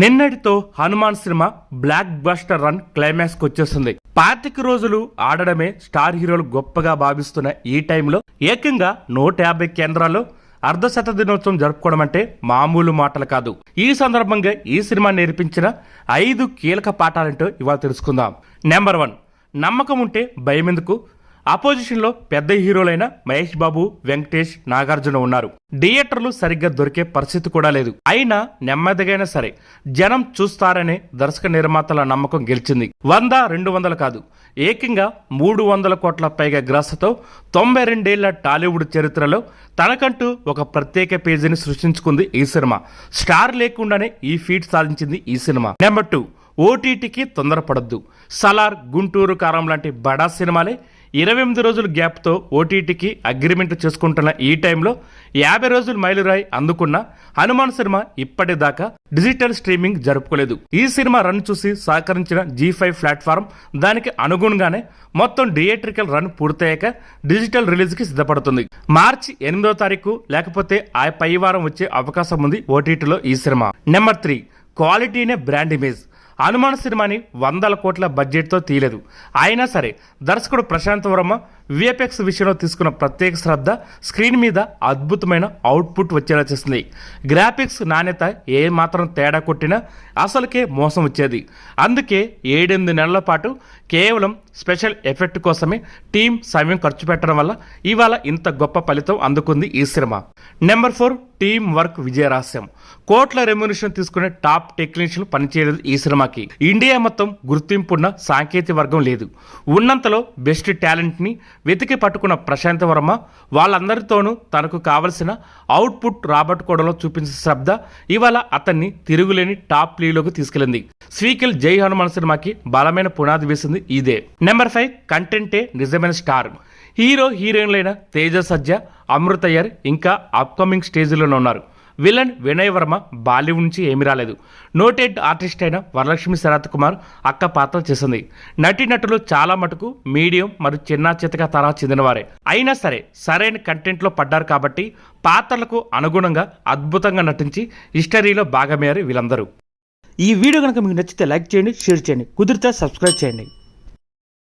నిన్నటితో Hanuman cinema blockbuster run climax వచ్చేస్తుంది. పాతిక రోజులు ఆడడమే స్టార్ హీరోలు గొప్పగా భావిస్తున్న ఈ టైంలో ఏకంగా నూట యాభై కేంద్రాల్లో అర్ధశత దినోత్సవం జరుపుకోవడం అంటే మామూలు మాటలు కాదు. ఈ సందర్భంగా ఈ సినిమా నేర్పించిన ఐదు కీలక పాఠాలంటూ ఇవాళ తెలుసుకుందాం. నెంబర్ వన్ నమ్మకం ఉంటే భయం ఆపోజిషన్లో పెద్ద హీరోలైన మహేష్ బాబు వెంకటేష్ నాగార్జున ఉన్నారు. థియేటర్లు సరిగ్గా దొరికే పరిస్థితి కూడా లేదు. అయినా నెమ్మదిగైనా సరే జనం చూస్తారనే దర్శక నిర్మాతల నమ్మకం గెలిచింది. వంద రెండు వందలు కాదు ఏకంగా మూడు వందల కోట్ల పైగా గ్రాసతో తొంభై రెండేళ్ళ టాలీవుడ్ చరిత్రలో తనకంటూ ఒక ప్రత్యేక పేజీని సృష్టించుకుంది ఈ సినిమా. స్టార్ లేకుండానే ఈ ఫీట్ సాధించింది ఈ సినిమా. నెంబర్ టూ ఓటీటీకి తొందరపడద్దు. సలార్ గుంటూరు కారం లాంటి బడా సినిమాలే ఇరవై ఎనిమిది రోజుల గ్యాప్తో ఓటీటీకి అగ్రిమెంట్ చేసుకుంటున్న ఈ టైంలో యాభై రోజులు మైలురాయి అందుకున్న హనుమాన్ సినిమా ఇప్పటిదాకా డిజిటల్ స్ట్రీమింగ్ జరుపుకోలేదు. ఈ సినిమా రన్ చూసి సహకరించిన జీ ఫైవ్ ప్లాట్ఫామ్ దానికి అనుగుణంగానే మొత్తం థియేట్రికల్ రన్ పూర్తయ్యాక డిజిటల్ రిలీజ్కి సిద్ధపడుతుంది. మార్చి ఎనిమిదో తారీఖు లేకపోతే ఆ పై వారం వచ్చే అవకాశం ఉంది ఓటీటీలో ఈ సినిమా. నెంబర్ త్రీ క్వాలిటీనే బ్రాండ్ ఇమేజ్. హనుమాన్ సినిమాని వందల కోట్ల బడ్జెట్తో తీయలేదు. అయినా సరే దర్శకుడు ప్రశాంత్ వర్మ విఎఫ్ఎక్స్ విషయంలో తీసుకున్న ప్రత్యేక శ్రద్ధ స్క్రీన్ మీద అద్భుతమైన అవుట్పుట్ వచ్చేలా చేస్తుంది. గ్రాఫిక్స్ నాణ్యత ఏ మాత్రం తేడా కొట్టినా అసలుకే మోసం వచ్చేది. అందుకే ఏడెనిమిది నెలల పాటు కేవలం స్పెషల్ ఎఫెక్ట్ కోసమే టీం సమయం ఖర్చు పెట్టడం వల్ల ఇవాళ ఇంత గొప్ప ఫలితం అందుకుంది ఈ cinema. Number four team work విజయ రహస్యం కోట్ల రెమ్యునేషన్ తీసుకునే టాప్ టెక్నీషియన్లు పనిచేయలేదు ఈ సినిమాకి. ఇండియా మొత్తం గుర్తింపున్న సాంకేతిక వర్గం లేదు. ఉన్నంతలో బెస్ట్ టాలెంట్ని వెతికి పట్టుకున్న ప్రశాంత్ వర్మ వాళ్ళందరితోనూ తనకు కావలసిన అవుట్పుట్ రాబట్టుకోవడంలో చూపించిన శ్రద్ధ ఇవాళ అతన్ని తిరుగులేని టాప్ లీలోకి తీసుకెళ్ళింది స్వీకిల్ జై హనుమాన్ సినిమాకి బలమైన పునాది వేసింది ఇదే. నెంబర్ ఫైవ్ కంటెంటే నిజమైన స్టార్. హీరో హీరోయిన్లైన తేజ సజ్జ అమృతయ్యర్ ఇంకా అప్కమింగ్ స్టేజ్లోనే ఉన్నారు. విలన్ వినయ్ వర్మ బాలీవుడ్ నుంచి ఏమీ రాలేదు. నోటెడ్ ఆర్టిస్ట్ అయిన వరలక్ష్మి శరత్ కుమార్ అక్క పాత్ర చేసింది. నటీనటులు చాలా మటుకు మీడియం మరియు చిన్న చితక తరహా చెందినవారే. అయినా సరే సరైన కంటెంట్లో పడ్డారు కాబట్టి పాత్రలకు అనుగుణంగా అద్భుతంగా నటించి హిస్టరీలో భాగమయ్యారు వీళ్ళందరూ. ఈ వీడియో కనుక మీకు నచ్చితే లైక్ చేయండి షేర్ చేయండి. కుదిరితే సబ్స్క్రైబ్ చేయండి.